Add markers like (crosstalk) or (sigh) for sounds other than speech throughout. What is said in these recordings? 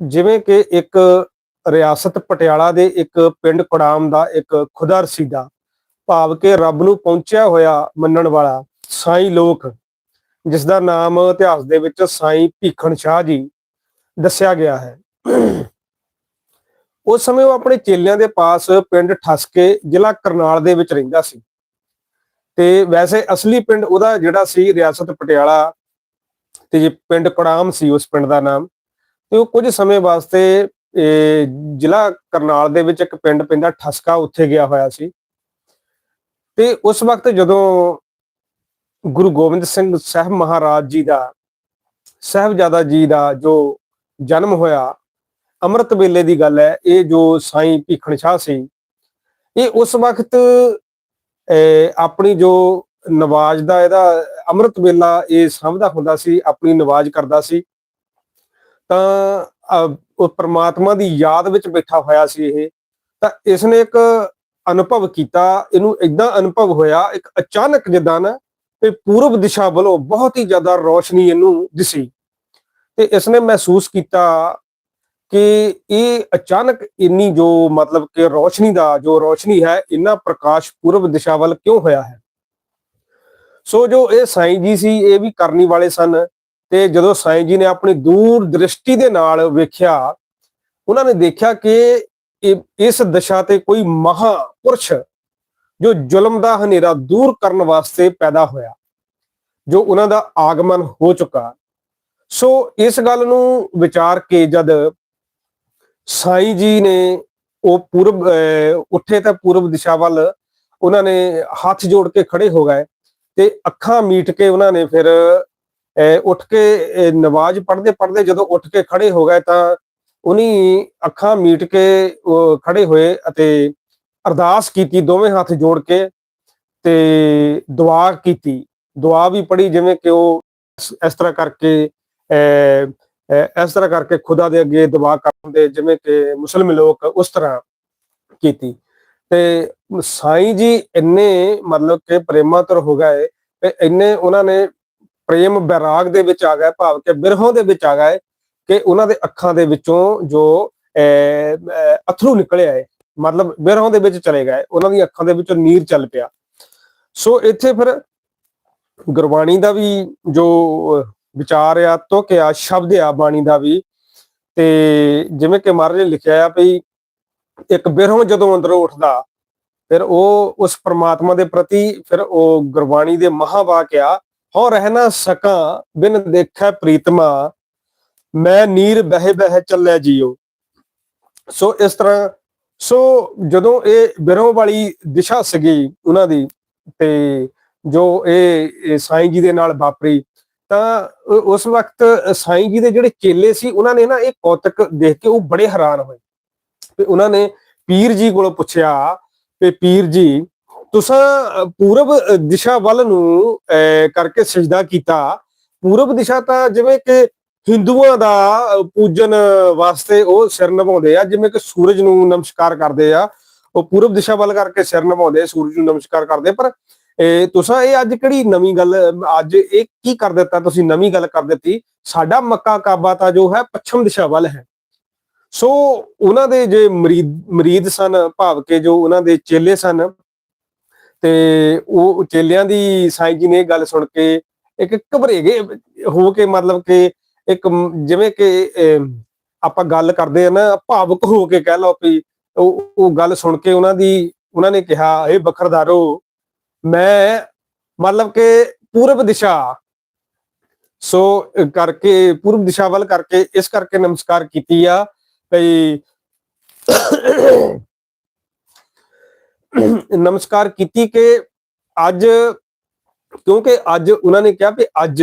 ਜਿਵੇਂ ਕਿ ਇੱਕ ਰਿਆਸਤ ਪਟਿਆਲਾ ਦੇ ਇੱਕ ਪਿੰਡ ਕੁੜਾਮ ਦਾ ਇੱਕ ਖੁਦਾ ਰਸੀਦਾ, ਭਾਵ ਕਿ ਰੱਬ ਨੂੰ ਪਹੁੰਚਿਆ ਹੋਇਆ ਮੰਨਣ ਵਾਲਾ ਸਾਈਂ ਲੋਕ, ਜਿਸ ਦਾ ਨਾਮ ਇਤਿਹਾਸ ਦੇ ਵਿੱਚ ਸਾਈਂ ਭੀਖਣ ਸ਼ਾਹ ਜੀ ਦੱਸਿਆ ਗਿਆ ਹੈ। ਉਸ ਸਮੇਂ ਉਹ ਆਪਣੇ ਚੇਲਿਆਂ ਦੇ ਪਾਸ ਪਿੰਡ ਠਸਕੇ ਜ਼ਿਲ੍ਹਾ ਕਰਨਾਲ ਦੇ ਵਿੱਚ ਰਹਿੰਦਾ ਸੀ। ਤੇ ਵੈਸੇ ਅਸਲੀ ਪਿੰਡ ਉਹਦਾ ਜਿਹੜਾ ਸੀ ਰਿਆਸਤ ਪਟਿਆਲਾ, ਤੇ ਜੇ ਪਿੰਡ ਕੁੜਾਮ ਸੀ ਉਸ ਪਿੰਡ ਦਾ ਨਾਮ ਤੇ ਉਹ ਕੁਝ ਸਮੇਂ ਵਾਸਤੇ ਇਹ ਜ਼ਿਲ੍ਹਾ ਕਰਨਾਲ ਦੇ ਵਿੱਚ ਇੱਕ ਪਿੰਡ ਪੈਂਦਾ ਠਸਕਾ ਉੱਥੇ ਗਿਆ ਹੋਇਆ ਸੀ। ਤੇ ਉਸ ਵਕਤ ਜਦੋਂ ਗੁਰੂ ਗੋਬਿੰਦ ਸਿੰਘ ਸਾਹਿਬ ਮਹਾਰਾਜ ਜੀ ਦਾ ਸਾਹਿਬਜ਼ਾਦਾ ਜੀ ਦਾ ਜੋ ਜਨਮ ਹੋਇਆ ਅੰਮ੍ਰਿਤ ਵੇਲੇ ਦੀ ਗੱਲ ਹੈ ਇਹ ਜੋ ਸਾਈਂ ਭੀਖਣ ਸ਼ਾਹ ਸੀ ਇਹ ਉਸ ਵਕਤ ਅਹ, ਆਪਣੀ ਜੋ ਨਵਾਜ਼ ਦਾ ਇਹਦਾ ਅੰਮ੍ਰਿਤ ਵੇਲਾ ਇਹ ਸਮਝਦਾ ਹੁੰਦਾ ਸੀ ਆਪਣੀ ਨਵਾਜ਼ ਕਰਦਾ ਸੀ। ਤਾਂ ਅਹ, ਉਹ ਪ੍ਰਮਾਤਮਾ ਦੀ ਯਾਦ ਵਿੱਚ ਬੈਠਾ ਹੋਇਆ ਸੀ ਇਹ। ਤਾਂ ਇਸ ਨੇ ਇੱਕ ਅਨੁਭਵ ਕੀਤਾ ਇਹਨੂੰ ਇਦਾਂ ਅਨੁਭਵ ਹੋਇਆ ਇੱਕ ਅਚਾਨਕ ਜਿੱਦਾਂ ਨਾ ਤੇ ਪੂਰਬ ਦਿਸ਼ਾ ਵੱਲੋਂ ਬਹੁਤ ਹੀ ਜ਼ਿਆਦਾ ਰੋਸ਼ਨੀ ਇਹਨੂੰ ਦਿਸੀ। ਤੇ ਇਸ ਨੇ ਮਹਿਸੂਸ ਕੀਤਾ ਕਿ ਇਹ ਅਚਾਨਕ ਇੰਨੀ ਜੋ ਮਤਲਬ ਕਿ ਰੋਸ਼ਨੀ ਦਾ ਜੋ ਰੋਸ਼ਨੀ ਹੈ ਇੰਨਾ ਪ੍ਰਕਾਸ਼ ਪੂਰਬ ਦਿਸ਼ਾ ਵੱਲ ਕਿਉਂ ਹੋਇਆ ਹੈ? ਸੋ ਜੋ ਇਹ ਸਾਈਂ ਜੀ ਸੀ ਇਹ ਵੀ ਕਰਨੀ ਵਾਲੇ ਸਨ। ਤੇ ਜਦੋਂ ਸਾਈਂ ਜੀ ਨੇ ਆਪਣੀ ਦੂਰ ਦ੍ਰਿਸ਼ਟੀ ਦੇ ਨਾਲ ਵੇਖਿਆ ਉਹਨਾਂ ਨੇ ਦੇਖਿਆ ਕਿ ਇਸ ਦਿਸ਼ਾ ਤੇ ਕੋਈ ਮਹਾਪੁਰਸ਼ ਜੋ ਜ਼ੁਲਮ ਦਾ ਹਨੇਰਾ ਦੂਰ ਕਰਨ ਵਾਸਤੇ ਪੈਦਾ ਹੋਇਆ ਜੋ ਉਹਨਾਂ ਦਾ ਆਗਮਨ ਹੋ ਚੁੱਕਾ। ਸੋ ਇਸ ਗੱਲ ਨੂੰ ਵਿਚਾਰ ਕੇ ਜਦ ਸਾਈਂ ਜੀ ਨੇ ਉਹ ਪੂਰਬ ਅਹ, ਉੱਠੇ ਤਾਂ ਪੂਰਬ ਦਿਸ਼ਾ ਵੱਲ ਉਹਨਾਂ ਨੇ ਹੱਥ ਜੋੜ ਕੇ ਖੜੇ ਹੋ ਗਏ ਤੇ ਅੱਖਾਂ ਮੀਟ ਕੇ ਉਹਨਾਂ ਨੇ ਫਿਰ ਉੱਠ ਕੇ ਅਹ, ਨਮਾਜ਼ ਪੜ੍ਹਦੇ ਪੜ੍ਹਦੇ ਜਦੋਂ ਉੱਠ ਕੇ ਖੜੇ ਹੋ ਗਏ ਤਾਂ ਉਨੀ ਅੱਖਾਂ ਮੀਟ ਕੇ ਖੜੇ ਹੋਏ ਅਤੇ ਅਰਦਾਸ ਕੀਤੀ ਦੋਵੇਂ ਹੱਥ ਜੋੜ ਕੇ ਤੇ ਦੁਆ ਕੀਤੀ। ਦੁਆ ਵੀ ਪੜੀ ਜਿਵੇਂ ਕਿ ਉਹ ਇਸ- ਤਰ੍ਹਾਂ ਕਰਕੇ ਅਹ, ਇਸ ਤਰ੍ਹਾਂ ਕਰਕੇ ਖੁਦਾ ਦੇ ਅੱਗੇ ਦੁਆ ਕਰਦੇ ਜਿਵੇਂ ਕਿ ਮੁਸਲਮ ਲੋਕ ਉਸ ਤਰ੍ਹਾਂ ਕੀਤੀ। ਤੇ ਸਾਈਂ ਜੀ ਇੰਨੇ ਮਤਲਬ ਕਿ ਪ੍ਰੇਮਾਤਰ ਹੋ ਗਏ ਤੇ ਇੰਨੇ ਉਹਨਾਂ ਨੇ ਪ੍ਰੇਮ ਬੈਰਾਗ ਦੇ ਵਿੱਚ ਆ ਗਏ ਭਾਵ ਕਿ ਬਿਰਹੋਂ ਦੇ ਵਿੱਚ ਆ ਗਏ ਕਿ ਉਹਨਾਂ ਦੇ ਅੱਖਾਂ ਦੇ ਵਿੱਚੋਂ ਜੋ ਅਹ, ਅਥਰੂ ਨਿਕਲਿਆ ਆਏ ਮਤਲਬ ਬਿਰਹੋਂ ਦੇ ਵਿੱਚ ਚਲੇ ਗਏ ਉਹਨਾਂ ਦੀਆਂ ਅੱਖਾਂ ਦੇ ਵਿੱਚੋਂ ਨੀਰ ਚੱਲ ਪਿਆ। ਸੋ ਇੱਥੇ ਫਿਰ ਗੁਰਬਾਣੀ ਦਾ ਵੀ ਜੋ ਵਿਚਾਰ ਆ ਤੁਕਿਆ ਸ਼ਬਦ ਆ ਬਾਣੀ ਦਾ ਵੀ ਤੇ ਜਿਵੇਂ ਕਿ ਮਹਾਰਾਜ ਨੇ ਲਿਖਿਆ ਆ ਵੀ ਇੱਕ ਬਿਰਹੋਂ ਜਦੋਂ ਅੰਦਰੋਂ ਉੱਠਦਾ ਫਿਰ ਉਹ ਉਸ ਪ੍ਰਮਾਤਮਾ ਦੇ ਪ੍ਰਤੀ ਫਿਰ ਉਹ ਗੁਰਬਾਣੀ ਦੇ ਮਹਾਵਾਕ ਆ ਹੋ ਰਹਿ ਨਾ ਸਕਾਂ, ਬਿਨ ਦੇਖੈ ਪ੍ਰੀਤਮਾ, ਮੈਂ ਨੀਰ ਬਹਿ ਬਹਿ ਚੱਲਿਆ ਜੀਓ ਸੋ ਇਸ ਤਰ੍ਹਾਂ, ਸੋ ਜਦੋਂ ਇਹ ਬਿਰਹੋਂ ਵਾਲੀ ਦਿਸ਼ਾ ਸੀਗੀ ਉਹਨਾਂ ਦੀ, ਤੇ ਜੋ ਇਹ ਸਾਈਂ ਜੀ ਦੇ ਨਾਲ ਵਾਪਰੀ, ਤਾਂ ਉਸ ਵਕਤ ਸਾਈਂ ਜੀ ਦੇ ਜਿਹੜੇ ਚੇਲੇ ਸੀ, ਉਹਨਾਂ ਨੇ ਨਾ ਇਹ ਕੌਤਕ ਦੇਖ ਕੇ ਉਹ ਬੜੇ ਹੈਰਾਨ ਹੋਏ। ਤੇ ਉਹਨਾਂ ਨੇ ਪੀਰ ਜੀ ਕੋਲੋਂ ਪੁੱਛਿਆ ਕਿ ਪੀਰ ਜੀ ਤੁਸੀਂ ਪੂਰਬ ਦਿਸ਼ਾ ਵੱਲ ਨੂੰ ਅਹ, ਕਰਕੇ ਸਜਦਾ ਕੀਤਾ। ਪੂਰਬ ਦਿਸ਼ਾ ਤਾਂ ਜਿਵੇਂ ਕਿ ਹਿੰਦੂਆਂ ਦਾ ਪੂਜਨ ਵਾਸਤੇ ਉਹ ਸਿਰ ਨਿਭਾਉਂਦੇ ਆ ਜਿਵੇਂ ਕਿ ਸੂਰਜ ਨੂੰ ਨਮਸਕਾਰ ਕਰਦੇ ਆ। ਉਹ ਪੂਰਬ ਦਿਸ਼ਾ ਵੱਲ ਕਰਕੇ ਸਿਰ ਨਿਭਾਉਂਦੇ ਸੂਰਜ ਨੂੰ ਨਮਸਕਾਰ ਕਰਦੇ। ਪਰ ਇਹ ਤੁਸੀਂ ਇਹ ਅੱਜ ਕਿਹੜੀ ਨਵੀਂ ਗੱਲ ਅੱਜ ਇਹ ਕੀ ਕਰ ਦਿੱਤਾ? ਤੁਸੀਂ ਨਵੀਂ ਗੱਲ ਕਰ ਦਿੱਤੀ। ਸਾਡਾ ਮੱਕਾ ਕਾਬਾ ਤਾਂ ਜੋ ਹੈ ਪੱਛਮ ਦਿਸ਼ਾ ਵੱਲ ਹੈ। ਸੋ ਉਹਨਾਂ ਦੇ ਜੇ ਮਰੀਦ ਮਰੀਦ ਸਨ ਭਾਵ ਕੇ ਜੋ ਉਹਨਾਂ ਦੇ ਚੇਲੇ ਸਨ ਤੇ ਉਹ ਚੇਲਿਆਂ ਦੀ ਸਾਈਂ ਜੀ ਨੇ ਇਹ ਗੱਲ ਸੁਣ ਕੇ ਇੱਕ ਘਬਰੇ ਗਏ ਹੋ ਕੇ ਮਤਲਬ ਕਿ ਇੱਕ ਜਿਵੇਂ ਕਿ ਆਪਾਂ ਗੱਲ ਕਰਦੇ ਆ ਨਾ, ਭਾਵੁਕ ਹੋ ਕੇ ਕਹਿ ਲਓ ਵੀ ਉਹ ਉਹ ਗੱਲ ਸੁਣ ਕੇ ਉਹਨਾਂ ਦੀ, ਉਹਨਾਂ ਨੇ ਕਿਹਾ ਇਹ ਬਖਰਦਾਰੋ ਮੈਂ ਮਤਲਬ ਕਿ ਪੂਰਬ ਦਿਸ਼ਾ, ਸੋ ਕਰਕੇ, ਪੂਰਬ ਦਿਸ਼ਾ ਵੱਲ ਕਰਕੇ ਇਸ ਕਰਕੇ ਨਮਸਕਾਰ ਕੀਤੀ ਆ, ਭਈ ਨਮਸਕਾਰ ਕੀਤੀ ਕਿ ਅੱਜ ਕਿਉਂਕਿ ਅੱਜ ਉਹਨਾਂ ਨੇ ਕਿਹਾ ਵੀ ਅੱਜ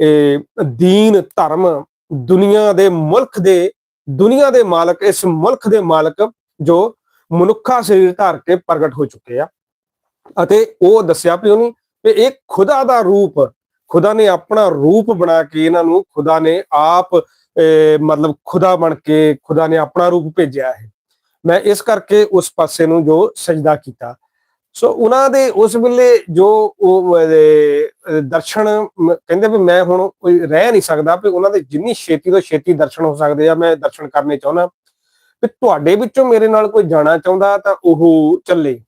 ਇਹ ਦੀਨ ਧਰਮ ਦੁਨੀਆ ਦੇ ਮੁਲਕ ਦੇ ਦੁਨੀਆ ਦੇ ਮਾਲਕ ਇਸ ਮੁਲਕ ਦੇ ਮਾਲਕ ਜੋ ਮਨੁੱਖਾ ਸਰੀਰ ਧਾਰ ਕੇ ਪ੍ਰਗਟ ਹੋ ਚੁੱਕੇ ਆ। ਅਤੇ ਉਹ ਦੱਸਿਆ ਵੀ ਉਹਨੇ ਵੀ ਇਹ ਖੁਦਾ ਦਾ ਰੂਪ ਖੁਦਾ ਨੇ ਆਪਣਾ ਰੂਪ ਬਣਾ ਕੇ ਇਹਨਾਂ ਨੂੰ ਖੁਦਾ ਨੇ ਆਪ ਅਹ, ਮਤਲਬ ਖੁਦਾ ਬਣ ਕੇ ਖੁਦਾ ਨੇ ਆਪਣਾ ਰੂਪ ਭੇਜਿਆ ਹੈ। ਮੈਂ ਇਸ ਕਰਕੇ ਉਸ ਪਾਸੇ ਨੂੰ ਜੋ ਸਜਦਾ ਕੀਤਾ। ਸੋ ਉਹਨਾਂ ਦੇ ਉਸ ਵੇਲੇ ਜੋ ਉਹ ਦਰਸ਼ਨ ਕਹਿੰਦੇ ਵੀ ਮੈਂ ਹੁਣ ਕੋਈ ਰਹਿ ਨਹੀਂ ਸਕਦਾ ਵੀ ਉਹਨਾਂ ਦੇ ਜਿੰਨੀ ਛੇਤੀ ਤੋਂ ਛੇਤੀ ਦਰਸ਼ਨ ਹੋ ਸਕਦੇ ਆ, ਮੈਂ ਦਰਸ਼ਨ ਕਰਨੇ ਚਾਹੁੰਦਾ। ਵੀ ਤੁਹਾਡੇ ਵਿੱਚੋਂ ਮੇਰੇ ਨਾਲ ਕੋਈ ਜਾਣਾ ਚਾਹੁੰਦਾ ਤਾਂ ਉਹ ਚੱਲੇ।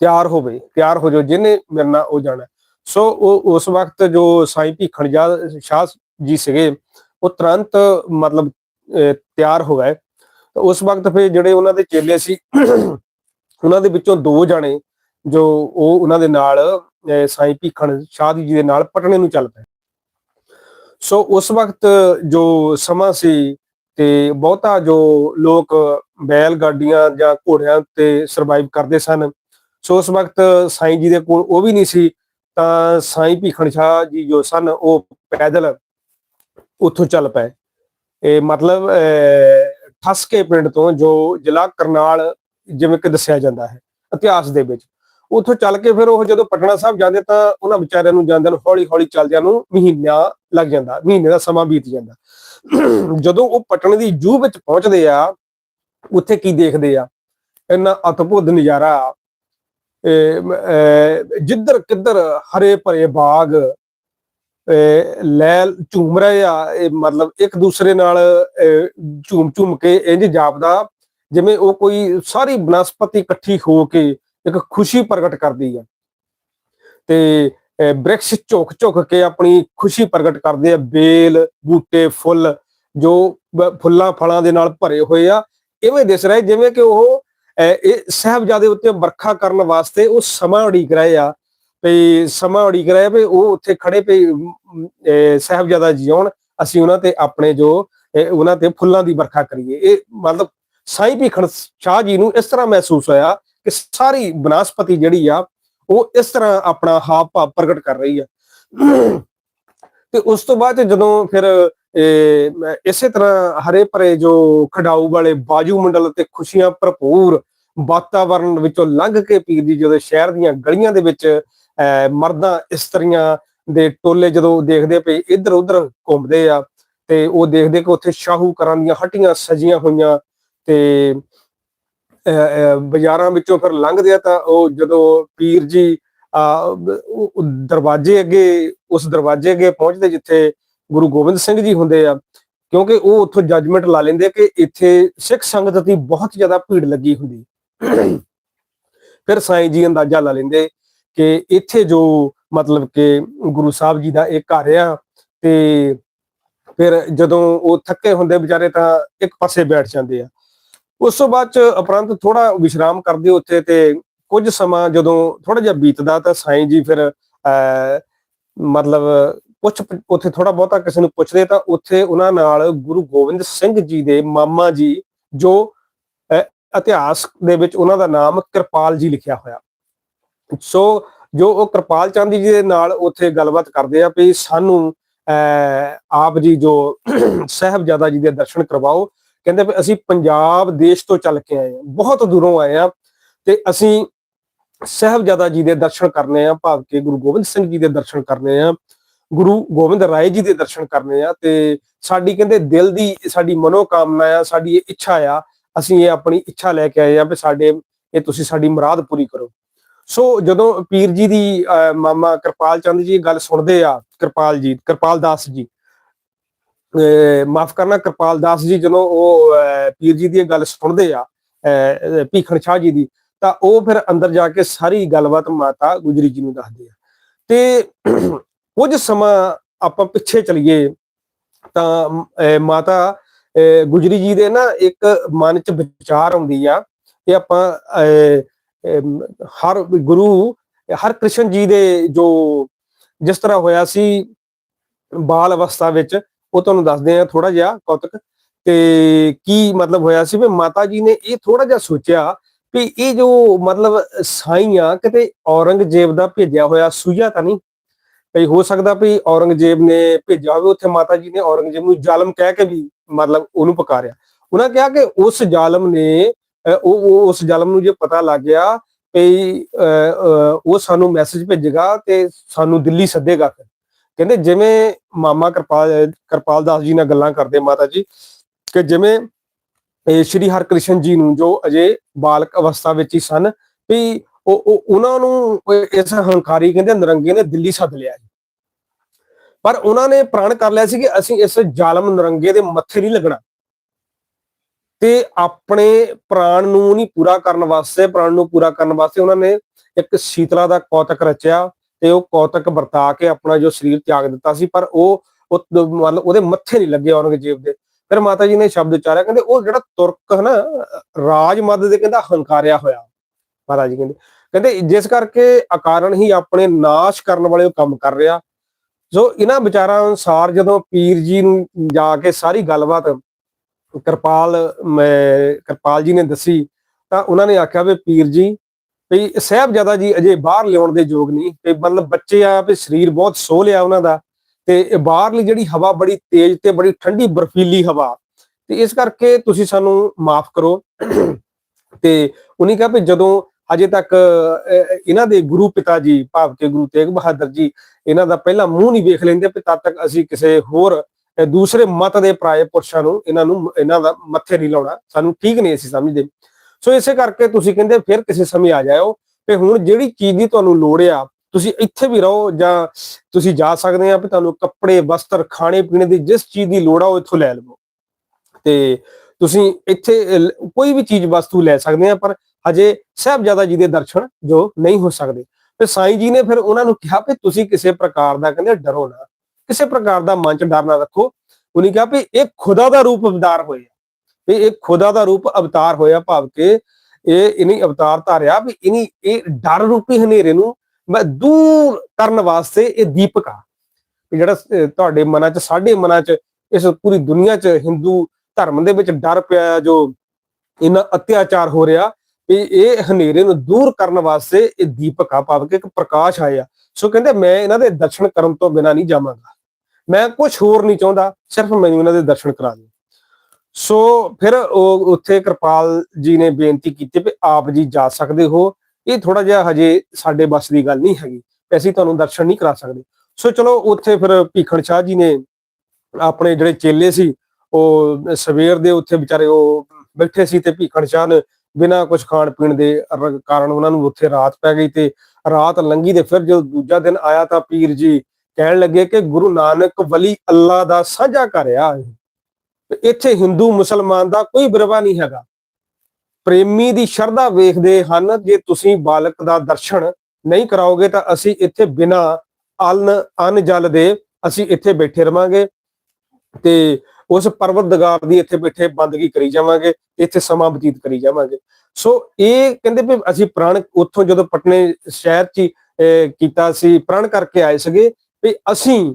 ਤਿਆਰ ਹੋਵੇ, ਤਿਆਰ ਹੋ ਜਾਓ, ਜਿਹਨੇ ਮੇਰੇ ਨਾਲ ਉਹ ਜਾਣਾ। ਸੋ ਉਹ ਉਸ ਵਕਤ ਜੋ ਸਾਈਂ ਭੀਖਣ ਜਾ- ਸ਼ਾਹ ਜੀ ਸੀਗੇ, ਉਹ ਤੁਰੰਤ ਮਤਲਬ ਤਿਆਰ ਹੋ ਗਏ। ਤਾਂ ਉਸ ਵਕਤ ਫਿਰ ਜਿਹੜੇ ਉਹਨਾਂ ਦੇ ਚੇਲੇ ਸੀ ਉਹਨਾਂ ਦੇ ਵਿੱਚੋਂ ਦੋ ਜਾਣੇ ਜੋ ਉਹ ਉਹਨਾਂ ਦੇ ਨਾਲ ਅਹ, ਸਾਈਂ ਭੀਖਣ ਸ਼ਾਹ ਜੀ ਦੇ ਨਾਲ ਪਟਨੇ ਨੂੰ ਚੱਲ ਪਏ। ਸੋ ਉਸ ਵਕਤ ਜੋ ਸਮਾਂ ਸੀ ਤੇ ਬਹੁਤਾ ਜੋ ਲੋਕ ਬੈਲ ਗਾਡੀਆਂ ਜਾਂ ਘੋੜਿਆਂ ਤੇ ਸਰਵਾਈਵ ਕਰਦੇ ਸਨ ਸੋ ਉਸ ਵਕਤ ਸਾਈਂ ਜੀ ਦੇ ਕੋਲ ਉਹ ਵੀ ਨਹੀਂ ਸੀ ਤਾਂ ਸਾਈਂ ਭੀਖਣ ਸ਼ਾਹ ਜੀ ਜੋ ਸਨ ਉਹ ਪੈਦਲ ਉੱਥੋਂ ਚੱਲ ਪਏ। ਇਹ ਮਤਲਬ ਅਹ, ਪਿੰਡ ਤੋਂ ਜੋ ਜ਼ਿਲ੍ਹਾ ਕਰਨਾਲ ਜਿਵੇਂ ਕਿ ਦੱਸਿਆ ਜਾਂਦਾ ਹੈ ਇਤਿਹਾਸ ਦੇ ਵਿੱਚ। ਉੱਥੋਂ ਚੱਲ ਕੇ ਫਿਰ ਉਹ ਜਦੋਂ ਪਟਨਾ ਸਾਹਿਬ ਜਾਂਦੇ ਤਾਂ ਉਹਨਾਂ ਵਿਚਾਰਿਆਂ ਨੂੰ ਜਾਂਦਿਆਂ ਨੂੰ ਹੌਲੀ ਹੌਲੀ ਚੱਲਦਿਆਂ ਨੂੰ ਮਹੀਨਾ ਲੱਗ ਜਾਂਦਾ ਮਹੀਨੇ ਦਾ ਸਮਾਂ ਬੀਤ ਜਾਂਦਾ। ਜਦੋਂ ਉਹ ਪਟਨੇ ਦੀ ਜੂਹ ਵਿੱਚ ਪਹੁੰਚਦੇ ਆ ਉੱਥੇ ਕੀ ਦੇਖਦੇ ਆ? ਇੰਨਾ ਅਤਭੁਤ ਨਜ਼ਾਰਾ। ਇਹ ਅਹ ਜਿੱਧਰ ਕਿੱਧਰ ਹਰੇ ਭਰੇ ਬਾਗ ਲੈ ਝੂਮ ਰਹੇ ਆ ਇਹ ਮਤਲਬ ਇੱਕ ਦੂਸਰੇ ਨਾਲ ਅਹ, ਝੂਮ ਝੂਮ ਕੇ ਇੰਜ ਜਾਪਦਾ ਜਿਵੇਂ ਉਹ ਕੋਈ ਸਾਰੀ ਬਨਸਪਤੀ ਇਕੱਠੀ ਹੋ ਕੇ ਇੱਕ ਖੁਸ਼ੀ ਪ੍ਰਗਟ ਕਰਦੀ ਆ। ਤੇ ਬ੍ਰਿਕਸ਼ ਝੁਕ ਝੁਕ ਕੇ ਆਪਣੀ ਖੁਸ਼ੀ ਪ੍ਰਗਟ ਕਰਦੇ ਆ ਬੇਲ ਬੂਟੇ ਫੁੱਲ ਜੋ ਫੁੱਲਾਂ ਫਲਾਂ ਦੇ ਨਾਲ ਭਰੇ ਹੋਏ ਆ ਇਵੇਂ ਦਿਸ ਰਿਹਾ ਜਿਵੇਂ ਕਿ ਉਹ ਅਹ, ਇਹ ਸਾਹਿਬਜ਼ਾਦੇ ਉੱਤੇ ਵਰਖਾ ਕਰਨ ਵਾਸਤੇ ਉਹ ਸਮਾਂ ਉਡੀਕ ਰਹੇ ਆ। ਵੀ ਸਮਾਂ ਉਡੀਕ ਰਿਹਾ ਵੀ ਉਹ ਉੱਥੇ ਖੜੇ ਪਈ ਸਾਹਿਬਜ਼ਾਦਾ ਜੀ ਆਉਣ ਅਸੀਂ ਉਹਨਾਂ ਤੇ ਆਪਣੇ ਜੋ ਉਹਨਾਂ ਤੇ ਫੁੱਲਾਂ ਦੀ ਵਰਖਾ ਕਰੀਏ। ਇਹ ਮਤਲਬ ਸਾਈਂ ਭੀਖਣ ਸ਼ਾਹ ਜੀ ਨੂੰ ਇਸ ਤਰ੍ਹਾਂ ਮਹਿਸੂਸ ਹੋਇਆ ਕਿ ਸਾਰੀ ਬਨਸਪਤੀ ਜਿਹੜੀ ਆ ਉਹ ਇਸ ਤਰ੍ਹਾਂ ਆਪਣਾ ਹਾਵ ਭਾਵ ਪ੍ਰਗਟ ਕਰ ਰਹੀ ਆ। ਤੇ ਉਸ ਤੋਂ ਬਾਅਦ 'ਚ ਜਦੋਂ ਫਿਰ ਇਹ, ਇਸੇ ਤਰ੍ਹਾਂ ਹਰੇ ਭਰੇ ਜੋ ਖਡਾਊ ਵਾਲੇ ਬਾਜੂ ਮੰਡਲ ਤੇ ਖੁਸ਼ੀਆਂ ਭਰਪੂਰ ਵਾਤਾਵਰਣ ਵਿੱਚੋਂ ਲੰਘ ਕੇ ਪੀਰ ਜੀ ਜਦੋਂ ਸ਼ਹਿਰ ਦੀਆਂ ਗਲੀਆਂ ਦੇ ਵਿੱਚ ਮਰਦਾਂ ਇਸਤਰੀਆਂ ਦੇ ਟੋਲੇ ਜਦੋਂ ਦੇਖਦੇ ਪਏ ਇੱਧਰ ਉੱਧਰ ਘੁੰਮਦੇ ਆ ਤੇ ਉਹ ਦੇਖਦੇ ਕਿ ਉੱਥੇ ਸ਼ਾਹੂਕਾਰਾਂ ਦੀਆਂ ਹੱਟੀਆਂ ਸਜੀਆਂ ਹੋਈਆਂ ਤੇ ਅਹ, ਬਾਜ਼ਾਰਾਂ ਵਿੱਚੋਂ ਫਿਰ ਲੰਘਦੇ ਆ ਤਾਂ ਉਹ ਜਦੋਂ ਪੀਰ ਜੀ ਆ ਦਰਵਾਜ਼ੇ ਅੱਗੇ ਉਸ ਦਰਵਾਜ਼ੇ ਅੱਗੇ ਪਹੁੰਚਦੇ ਜਿੱਥੇ ਗੁਰੂ ਗੋਬਿੰਦ ਸਿੰਘ ਜੀ ਹੁੰਦੇ ਆ ਕਿਉਂਕਿ ਉਹ ਉੱਥੋਂ ਜੱਜਮੈਂਟ ਲਾ ਲੈਂਦੇ ਕਿ ਇੱਥੇ ਸਿੱਖ ਸੰਗਤ ਦੀ ਬਹੁਤ ਜ਼ਿਆਦਾ ਭੀੜ ਲੱਗੀ ਹੁੰਦੀ। ਫਿਰ ਸਾਈਂ ਜੀ ਅੰਦਾਜ਼ਾ ਲਾ ਲੈਂਦੇ ਕਿ ਇੱਥੇ ਜੋ ਮਤਲਬ ਕਿ ਗੁਰੂ ਸਾਹਿਬ ਜੀ ਦਾ ਇਹ ਘਰ ਆ ਤੇ ਫਿਰ ਜਦੋਂ ਉਹ ਥੱਕੇ ਹੁੰਦੇ ਵਿਚਾਰੇ ਤਾਂ ਇੱਕ ਪਾਸੇ ਬੈਠ ਜਾਂਦੇ ਆ। ਉਸ ਤੋਂ ਬਾਅਦ ਚ ਉਪਰੰਤ ਥੋੜਾ ਵਿਸ਼ਰਾਮ ਕਰਦੇ ਉੱਥੇ ਤੇ ਕੁਝ ਸਮਾਂ ਜਦੋਂ ਥੋੜਾ ਜਿਹਾ ਬੀਤਦਾ ਤਾਂ ਸਾਈਂ ਜੀ ਫਿਰ ਅਹ, ਮਤਲਬ ਪੁੱਛ ਉੱਥੇ ਥੋੜਾ ਬਹੁਤਾ ਕਿਸੇ ਨੂੰ ਪੁੱਛਦੇ ਤਾਂ ਉੱਥੇ ਉਹਨਾਂ ਨਾਲ ਗੁਰੂ ਗੋਬਿੰਦ ਸਿੰਘ ਜੀ ਦੇ ਮਾਮਾ ਜੀ ਜੋ ਇਤਿਹਾਸ ਦੇ ਵਿੱਚ ਉਹਨਾਂ ਦਾ ਨਾਮ ਕਿਰਪਾਲ ਜੀ ਲਿਖਿਆ ਹੋਇਆ। ਸੋ ਜੋ ਉਹ ਕਿਰਪਾਲ ਚੰਦ ਜੀ ਦੇ ਨਾਲ ਉੱਥੇ ਗੱਲਬਾਤ ਕਰਦੇ ਆ ਵੀ ਸਾਨੂੰ ਅਹ, ਆਪ ਜੀ ਜੋ ਸਾਹਿਬਜ਼ਾਦਾ ਜੀ ਦੇ ਦਰਸ਼ਨ ਕਰਵਾਓ। ਕਹਿੰਦੇ ਵੀ ਅਸੀਂ ਪੰਜਾਬ ਦੇਸ਼ ਤੋਂ ਚੱਲ ਕੇ ਆਏ ਹਾਂ ਬਹੁਤ ਦੂਰੋਂ ਆਏ ਆ ਤੇ ਅਸੀਂ ਸਾਹਿਬਜ਼ਾਦਾ ਜੀ ਦੇ ਦਰਸ਼ਨ ਕਰਨੇ ਆ ਭਾਵ ਕਿ ਗੁਰੂ ਗੋਬਿੰਦ ਸਿੰਘ ਜੀ ਦੇ ਦਰਸ਼ਨ ਕਰਨੇ ਆ ਗੁਰੂ ਗੋਬਿੰਦ ਰਾਏ ਜੀ ਦੇ ਦਰਸ਼ਨ ਕਰਨੇ ਆ ਤੇ ਸਾਡੀ ਕਹਿੰਦੇ ਦਿਲ ਦੀ ਸਾਡੀ ਮਨੋਕਾਮਨਾ ਆ ਸਾਡੀ ਇਹ ਇੱਛਾ ਆ ਅਸੀਂ ਇਹ ਆਪਣੀ ਇੱਛਾ ਲੈ ਕੇ ਆਏ ਆ ਵੀ ਸਾਡੇ ਇਹ ਤੁਸੀਂ ਸਾਡੀ ਮੁਰਾਦ ਪੂਰੀ ਕਰੋ। ਸੋ ਜਦੋਂ ਪੀਰ ਜੀ ਦੀ ਅਹ, ਮਾਮਾ ਕਿਰਪਾਲ ਚੰਦ ਜੀ ਇਹ ਗੱਲ ਸੁਣਦੇ ਆ ਕਿਰਪਾਲ ਜੀ ਕਿਰਪਾਲ ਦਾਸ ਜੀ ਮਾਫ ਕਰਨਾ ਕਿਰਪਾਲ ਦਾਸ ਜੀ ਜਦੋਂ ਉਹ ਪੀਰ ਜੀ ਦੀ ਇਹ ਗੱਲ ਸੁਣਦੇ ਆ ਭੀਖਣ ਸ਼ਾਹ ਜੀ ਦੀ ਤਾਂ ਉਹ ਫਿਰ ਅੰਦਰ ਜਾ ਕੇ ਸਾਰੀ ਗੱਲਬਾਤ ਮਾਤਾ ਗੁਜਰੀ ਜੀ ਨੂੰ ਦੱਸਦੇ ਆ। ਤੇ (clears throat) ਕੁਝ ਸਮਾਂ ਆਪਾਂ ਪਿੱਛੇ ਚਲੀਏ ਤਾਂ ਅਹ, ਮਾਤਾ ਅਹ, ਗੁਜਰੀ ਜੀ ਦੇ ਨਾ ਇੱਕ ਮਨ ਚ ਵਿਚਾਰ ਆਉਂਦੀ ਆ ਕਿ ਆਪਾਂ ਅਹ, ਹਰ ਗੁਰੂ, ਹਰ ਕ੍ਰਿਸ਼ਨ ਜੀ ਦੇ ਜੋ ਜਿਸ ਤਰ੍ਹਾਂ ਹੋਇਆ ਸੀ ਬਾਲ ਅਵਸਥਾ ਵਿੱਚ, ਉਹ ਤੁਹਾਨੂੰ ਦੱਸਦੇ ਆ ਥੋੜਾ ਜਿਹਾ ਕੌਤਕ ਤੇ ਕੀ ਮਤਲਬ ਹੋਇਆ ਸੀ ਵੀ ਮਾਤਾ ਜੀ ਨੇ ਇਹ ਥੋੜਾ ਜਿਹਾ ਸੋਚਿਆ ਵੀ ਇਹ ਜੋ ਮਤਲਬ ਸਾਈ ਆ ਕਿਤੇ ਔਰੰਗਜ਼ੇਬ ਦਾ ਭੇਜਿਆ ਹੋਇਆ ਸੂਝਾ ਤਾਂ ਨਹੀਂ? ਭਈ ਹੋ ਸਕਦਾ ਵੀ ਔਰੰਗਜ਼ੇਬ ਨੇ ਭੇਜਿਆ ਹੋਵੇ, ਉੱਥੇ ਮਾਤਾ ਜੀ ਨੇ ਔਰੰਗਜ਼ੇਬ ਨੂੰ ਜ਼ਾਲਮ ਕਹਿ ਕੇ ਵੀ ਮਤਲਬ ਉਹਨੂੰ ਪਕਾਰਿਆ। ਉਹਨਾਂ ਕਿਹਾ ਕਿ ਉਸ ਜ਼ਾਲਮ ਨੇ ਉਹ ਉਸ ਜ਼ਾਲਮ ਨੂੰ ਜੇ ਪਤਾ ਲੱਗ ਗਿਆ ਵੀ ਉਹ ਸਾਨੂੰ ਮੈਸੇਜ ਭੇਜੇਗਾ ਤੇ ਸਾਨੂੰ ਦਿੱਲੀ ਸੱਦੇਗਾ ਫਿਰ। ਕਹਿੰਦੇ ਜਿਵੇਂ ਮਾਮਾ ਕਿਰਪਾਲ ਕਿਰਪਾਲ ਦਾਸ ਜੀ ਨਾਲ ਗੱਲਾਂ ਕਰਦੇ ਮਾਤਾ ਜੀ, ਕਿ ਜਿਵੇਂ ਸ਼੍ਰੀ ਹਰਕ੍ਰਿਸ਼ਨ ਜੀ ਨੂੰ ਜੋ ਅਜੇ ਬਾਲਕ ਅਵਸਥਾ ਵਿੱਚ ਹੀ ਸਨ ਵੀ ਉਹ ਉਹਨਾਂ ਨੂੰ ਇਸ ਹੰਕਾਰੀ ਕਹਿੰਦੇ ਨਰੰਗੇ ਨੇ ਦਿੱਲੀ ਸੱਦ ਲਿਆ ਜੀ। ਪਰ ਉਹਨਾਂ ਨੇ ਪ੍ਰਣ ਕਰ ਲਿਆ ਸੀ ਕਿ ਅਸੀਂ ਇਸ ਜ਼ਾਲਮ ਨਰੰਗੇ ਦੇ ਮੱਥੇ ਨਹੀਂ ਲੱਗਣਾ। ਤੇ ਆਪਣੇ ਪ੍ਰਾਣ ਨੂੰ ਨਹੀਂ ਪੂਰਾ ਕਰਨ ਵਾਸਤੇ, ਪ੍ਰਾਣ ਨੂੰ ਪੂਰਾ ਕਰਨ ਵਾਸਤੇ ਉਹਨਾਂ ਨੇ ਇੱਕ ਸ਼ੀਤਲਾ ਦਾ ਕੌਤਕ ਰਚਿਆ ਤੇ ਉਹ ਕੌਤਕ ਵਰਤਾ ਕੇ ਆਪਣਾ ਜੋ ਸਰੀਰ ਤਿਆਗ ਦਿੱਤਾ ਸੀ, ਪਰ ਉਹ ਮਤਲਬ ਉਹਦੇ ਮੱਥੇ ਨਹੀਂ ਲੱਗੇ ਔਰੰਗਜ਼ੇਬ ਦੇ। ਫਿਰ ਮਾਤਾ ਜੀ ਨੇ ਸ਼ਬਦ ਉਚਾਰਿਆ, ਕਹਿੰਦੇ ਉਹ ਜਿਹੜਾ ਤੁਰਕ ਹੈ ਨਾ ਰਾਜ ਮੱਦ ਦੇ ਕਹਿੰਦਾ ਹੰਕਾਰਿਆ ਹੋਇਆ। ਮਹਾਰਾਜ ਜੀ ਕਹਿੰਦੇ ਕਹਿੰਦੇ ਜਿਸ ਕਰਕੇ ਅਕਾਰਨ ਹੀ ਆਪਣੇ ਨਾਸ਼ ਕਰਨ ਵਾਲੇ ਉਹ ਕੰਮ ਕਰ ਰਿਹਾ। ਸੋ ਇਹਨਾਂ ਵਿਚਾਰਾਂ ਅਨੁਸਾਰ ਜਦੋਂ ਪੀਰ ਜੀ ਨੂੰ ਜਾ ਕੇ ਸਾਰੀ ਗੱਲਬਾਤ ਕਿਰਪਾਲ, ਮੈਂ ਕਿਰਪਾਲ ਜੀ ਨੇ ਦੱਸੀ, ਤਾਂ ਉਹਨਾਂ ਨੇ ਆਖਿਆ ਵੀ ਪੀਰ ਜੀ, ਵੀ ਸਾਹਿਬਜ਼ਾਦਾ ਜੀ ਅਜੇ ਬਾਹਰ ਲਿਆਉਣ ਦੇ ਯੋਗ ਨਹੀਂ ਤੇ ਮਤਲਬ ਬੱਚੇ ਆ, ਵੀ ਸਰੀਰ ਬਹੁਤ ਸੋਹ ਲਿਆ ਉਹਨਾਂ ਦਾ, ਤੇ ਬਾਹਰਲੀ ਜਿਹੜੀ ਹਵਾ ਬੜੀ ਤੇਜ਼ ਤੇ ਬੜੀ ਠੰਡੀ ਬਰਫੀਲੀ ਹਵਾ, ਤੇ ਇਸ ਕਰਕੇ ਤੁਸੀਂ ਸਾਨੂੰ ਮਾਫ ਕਰੋ। ਤੇ ਉਹਨੇ ਕਿਹਾ ਵੀ ਜਦੋਂ ਅਜੇ ਤੱਕ ਇਹਨਾਂ ਦੇ ਗੁਰੂ ਪਿਤਾ ਜੀ, ਭਾਵ ਕੇ ਗੁਰੂ ਤੇਗ ਬਹਾਦਰ ਜੀ, ਇਹਨਾਂ ਦਾ ਪਹਿਲਾ ਮੂੰਹ ਨਹੀਂ ਵੇਖ ਲੈਂਦੇ, ਵੀ ਤਦ ਤੱਕ ਅਸੀਂ ਕਿਸੇ ਹੋਰ ਦੂਸਰੇ ਮਤ ਦੇ ਪਰਾਏ ਪੁਰਸ਼ਾਂ ਨੂੰ ਇਹਨਾਂ ਨੂੰ ਇਹਨਾਂ ਦਾ ਮੱਥੇ ਨਹੀਂ ਲਾਉਣਾ। ਸਾਨੂੰ ਠੀਕ ਨਹੀਂ ਅਸੀਂ ਸਮਝਦੇ। ਸੋ ਇਸੇ ਕਰਕੇ ਤੁਸੀਂ ਕਹਿੰਦੇ ਫਿਰ ਕਿਸੇ ਸਮੇਂ ਆ ਜਾਇਓ ਤੇ ਹੁਣ ਜਿਹੜੀ ਚੀਜ਼ ਦੀ ਤੁਹਾਨੂੰ ਲੋੜ ਆ, ਤੁਸੀਂ ਇੱਥੇ ਵੀ ਰਹੋ ਜਾਂ ਤੁਸੀਂ ਜਾ ਸਕਦੇ ਆ ਵੀ ਤੁਹਾਨੂੰ ਕੱਪੜੇ, ਵਸਤਰ, ਖਾਣੇ ਪੀਣੇ ਦੀ ਜਿਸ ਚੀਜ਼ ਦੀ ਲੋੜ ਆ ਉਹ ਇੱਥੋਂ ਲੈ ਲਵੋ। ਤੇ ਤੁਸੀਂ ਇੱਥੇ ਕੋਈ ਵੀ ਚੀਜ਼, ਵਸਤੂ ਲੈ ਸਕਦੇ ਆ, ਪਰ ਹਜੇ ਸਾਹਿਬਜ਼ਾਦਾ ਜੀ ਦੇ ਦਰਸ਼ਨ ਜੋ ਨਹੀਂ ਹੋ ਸਕਦੇ। ਤੇ ਸਾਈਂ ਜੀ ਨੇ ਫਿਰ ਉਹਨਾਂ ਨੂੰ ਕਿਹਾ ਵੀ ਤੁਸੀਂ ਕਿਸੇ ਪ੍ਰਕਾਰ ਦਾ ਕਹਿੰਦੇ ਡਰੋ ਨਾ। ਕਿਸੇ ਪ੍ਰਕਾਰ ਦਾ ਮਨ ਚ ਡਰ ਨਾ ਰੱਖੋ। ਉਹਨੇ ਕਿਹਾ ਵੀ ਇਹ ਖੁਦਾ ਦਾ ਰੂਪ ਅਵਤਾਰ ਹੋਇਆ ਵੀ ਇਹ ਖੁਦਾ ਦਾ ਰੂਪ ਅਵਤਾਰ ਹੋਇਆ ਭਾਵ ਕਿ ਇਹ ਇਨੀ ਅਵਤਾਰ ਧਾਰਿਆ ਵੀ ਇਨੀ ਇਹ ਡਰ ਰੂਪੀ ਹਨੇਰੇ ਨੂੰ ਮੈਂ ਦੂਰ ਕਰਨ ਵਾਸਤੇ ਇਹ ਦੀਪਕ ਆ। ਵੀ ਜਿਹੜਾ ਤੁਹਾਡੇ ਮਨਾਂ 'ਚ, ਸਾਡੇ ਮਨਾਂ 'ਚ, ਇਸ ਪੂਰੀ ਦੁਨੀਆ 'ਚ ਹਿੰਦੂ ਧਰਮ ਦੇ ਵਿੱਚ ਡਰ ਪਿਆ ਜੋ ਇਹਨਾਂ ਅਤਿਆਚਾਰ ਹੋ ਰਿਹਾ ਵੀ ਇਹ ਹਨੇਰੇ ਨੂੰ ਦੂਰ ਕਰਨ ਵਾਸਤੇ ਇਹ ਦੀਪਕ ਆ ਭਾਵ ਕਿ ਇੱਕ ਪ੍ਰਕਾਸ਼ ਆਇਆ। ਸੋ ਕਹਿੰਦੇ ਮੈਂ ਇਹਨਾਂ ਦੇ ਦਰਸ਼ਨ ਕਰਨ ਤੋਂ ਬਿਨਾ ਨਹੀਂ ਜਾਵਾਂਗਾ। ਮੈਂ ਕੁਝ ਹੋਰ ਨਹੀਂ ਚਾਹੁੰਦਾ, ਸਿਰਫ ਮੈਨੂੰ ਇਹਨਾਂ ਦੇ ਦਰਸ਼ਨ ਕਰਾ ਦਿਓ। ਸੋ ਫਿਰ ਉਹ ਉੱਥੇ ਕਿਰਪਾਲ ਜੀ ਨੇ ਬੇਨਤੀ ਕੀਤੀ ਵੀ ਆਪ ਜੀ ਜਾ ਸਕਦੇ ਹੋ। ਇਹ ਥੋੜਾ ਜਿਹਾ ਹਜੇ ਸਾਡੇ ਬਸ ਦੀ ਗੱਲ ਨਹੀਂ ਹੈਗੀ ਅਸੀਂ ਤੁਹਾਨੂੰ ਦਰਸ਼ਨ ਨਹੀਂ ਕਰਾ ਸਕਦੇ। ਸੋ ਚਲੋ ਉੱਥੇ ਫਿਰ ਭੀਖਣ ਸ਼ਾਹ ਜੀ ਨੇ ਆਪਣੇ ਜਿਹੜੇ ਚੇਲੇ ਸੀ, ਉਹ ਸਵੇਰ ਦੇ ਉੱਥੇ ਵਿਚਾਰੇ ਉਹ ਬੈਠੇ ਸੀ ਤੇ ਭੀਖਣ ਸ਼ਾਹ ਨੇ ਬਿਨਾਂ ਕੁਝ ਖਾਣ ਪੀਣ ਦੇ ਕਾਰਨ ਉਹਨਾਂ ਨੂੰ ਉੱਥੇ ਰਾਤ ਪੈ ਗਈ ਤੇ ਰਾਤ ਲੰਗੀ ਤੇ ਫਿਰ ਜਦੋਂ ਦੂਜਾ ਦਿਨ ਆਇਆ ਤਾਂ ਪੀਰ ਜੀ ਕਹਿਣ ਲੱਗੇ ਕਿ ਗੁਰੂ ਨਾਨਕ ਵਲੀ ਅੱਲਾ ਦਾ ਸਾਂਝਾ ਕਰਿਆ ਇੱਥੇ ਹਿੰਦੂ ਮੁਸਲਮਾਨ ਦਾ ਕੋਈ ਬਿਰਵਾ ਨਹੀਂ ਹੈਗਾ। ਪ੍ਰੇਮੀ ਦੀ ਸ਼ਰਧਾ ਵੇਖਦੇ ਹਨ ਜੇ ਤੁਸੀਂ ਬਾਲਕ ਦਾ ਦਰਸ਼ਨ ਨਹੀਂ ਕਰਾਓਗੇ ਤਾਂ ਅਸੀਂ ਇੱਥੇ ਬਿਨਾ ਅਨ ਅਨ ਜਲ ਦੇ ਅਸੀਂ ਇੱਥੇ ਬੈਠੇ ਰਵਾਂਗੇ ਤੇ ਉਸ ਪਰਵਤਦਗਾਰ ਦੀ ਇੱਥੇ ਬੈਠੇ ਬੰਦਗੀ ਕਰੀ ਜਾਵਾਂਗੇ ਇੱਥੇ ਸਮਾਂ ਬਤੀਤ ਕਰੀ ਜਾਵਾਂਗੇ। ਸੋ ਇਹ ਕਹਿੰਦੇ ਵੀ ਅਸੀਂ ਪ੍ਰਾਣ ਉੱਥੋਂ ਜਦੋਂ ਪਟਨੇ ਸ਼ਹਿਰ 'ਚ ਹੀ, ਕੀਤਾ ਸੀ ਪ੍ਰਣ ਕਰਕੇ ਆਏ ਸੀਗੇ ਵੀ ਅਸੀਂ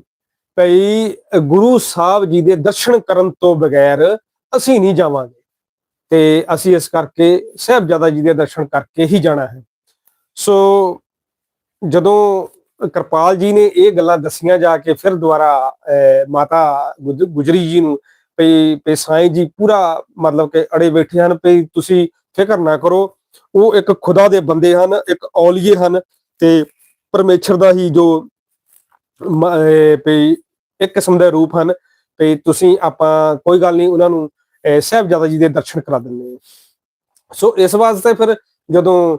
ਭਈ ਗੁਰੂ ਸਾਹਿਬ ਜੀ ਦੇ ਦਰਸ਼ਨ ਕਰਨ ਤੋਂ ਬਗੈਰ ਅਸੀਂ ਨਹੀਂ ਜਾਵਾਂਗੇ। ਤੇ ਅਸੀਂ ਇਸ ਕਰਕੇ ਸਾਹਿਬਜ਼ਾਦਾ ਜੀ ਦੇ ਦਰਸ਼ਨ ਕਰਕੇ ਹੀ ਜਾਣਾ ਹੈ। ਸੋ ਜਦੋਂ ਕਿਰਪਾਲ ਜੀ ਨੇ ਇਹ ਗੱਲਾਂ ਦੱਸੀਆਂ ਜਾ ਕੇ ਫਿਰ ਦੁਬਾਰਾ ਅਹ, ਮਾਤਾ ਗੁਜ- ਗੁਜਰੀ ਜੀ ਨੂੰ ਪਈ ਪਈ ਸਾਈਂ ਜੀ ਪੂਰਾ ਮਤਲਬ ਕਿ ਅੜੇ ਬੈਠੇ ਹਨ ਪਈ ਤੁਸੀਂ ਫਿਕਰ ਨਾ ਕਰੋ। ਉਹ ਇੱਕ ਖੁਦਾ ਦੇ ਬੰਦੇ ਹਨ ਇੱਕ ਔਲੀਏ ਹਨ ਤੇ ਪਰਮੇਸ਼ਰ ਦਾ ਹੀ ਜੋ ਪਈ ਇੱਕ ਕਿਸਮ ਦੇ ਰੂਪ ਹਨ ਤੇ ਤੁਸੀਂ ਆਪਾਂ ਕੋਈ ਗੱਲ ਨਹੀਂ ਉਹਨਾਂ ਨੂੰ ਅਹ, ਸਾਹਿਬਜ਼ਾਦਾ ਜੀ ਦੇ ਦਰਸ਼ਨ ਕਰਾ ਦਿੰਦੇ ਸੋ ਇਸ ਵਾਸਤੇ ਫਿਰ ਜਦੋਂ